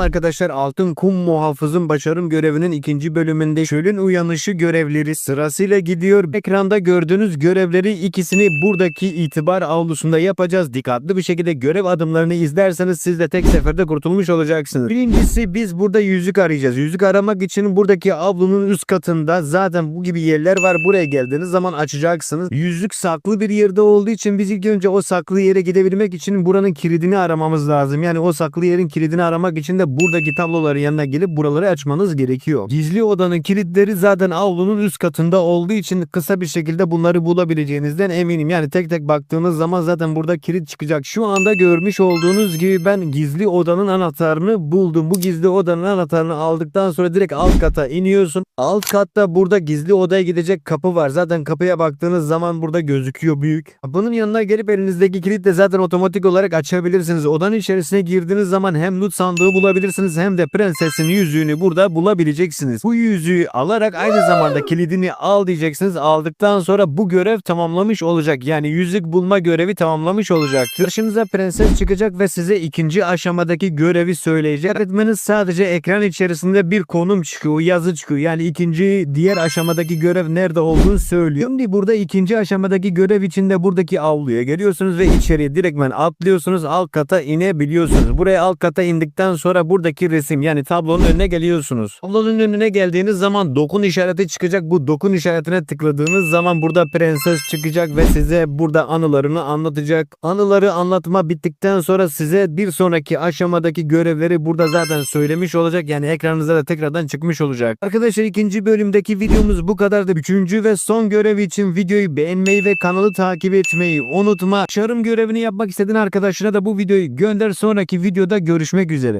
Arkadaşlar Altın Kum Muhafızın Başarım görevinin ikinci bölümünde çölün uyanışı görevleri sırasıyla gidiyor. Ekranda gördüğünüz görevleri ikisini buradaki itibar avlusunda yapacağız. Dikkatli bir şekilde görev adımlarını izlerseniz siz de tek seferde kurtulmuş olacaksınız. Birincisi biz burada yüzük arayacağız. Yüzük aramak için buradaki avlunun üst katında zaten bu gibi yerler var. Buraya geldiğiniz zaman açacaksınız. Yüzük saklı bir yerde olduğu için biz ilk önce o saklı yere gidebilmek için buranın kilidini aramamız lazım. Yani o saklı yerin kilidini aramak için de buradaki tabloların yanına gelip buraları açmanız gerekiyor. Gizli odanın kilitleri zaten avlunun üst katında olduğu için kısa bir şekilde bunları bulabileceğinizden eminim. Yani tek tek baktığınız zaman zaten burada kilit çıkacak. Şu anda görmüş olduğunuz gibi ben gizli odanın anahtarını buldum. Bu gizli odanın anahtarını aldıktan sonra direkt alt kata iniyorsun. Alt katta burada gizli odaya gidecek kapı var. Zaten kapıya baktığınız zaman burada gözüküyor büyük. Bunun yanına gelip elinizdeki kilitle zaten otomatik olarak açabilirsiniz. Odanın içerisine girdiğiniz zaman hem loot sandığı bulabilirsiniz hem de prensesin yüzüğünü burada bulabileceksiniz. Bu yüzüğü alarak aynı zamanda kilidini al diyeceksiniz. Aldıktan sonra bu görev tamamlamış olacak. Yani yüzük bulma görevi tamamlamış olacaktır. Karşınıza prenses çıkacak ve size ikinci aşamadaki görevi söyleyecek. Öğretmeniz sadece ekran içerisinde bir konum çıkıyor, yazı çıkıyor. Yani ikinci diğer aşamadaki görev nerede olduğunu söylüyor. Şimdi burada ikinci aşamadaki görev içinde buradaki avluya geliyorsunuz ve içeriye direktmen atlıyorsunuz. Alt kata inebiliyorsunuz. Buraya alt kata indikten sonra buradaki resim yani tablonun önüne geliyorsunuz. Tablonun önüne geldiğiniz zaman dokun işareti çıkacak. Bu dokun işaretine tıkladığınız zaman burada prenses çıkacak ve size burada anılarını anlatacak. Anıları anlatma bittikten sonra size bir sonraki aşamadaki görevleri burada zaten söylemiş olacak. Yani ekranınıza da tekrardan çıkmış olacak. Arkadaşlar ikinci bölümdeki videomuz bu kadardı. Üçüncü ve son görev için videoyu beğenmeyi ve kanalı takip etmeyi unutma. Çarım görevini yapmak istediğin arkadaşına da bu videoyu gönder. Sonraki videoda görüşmek üzere.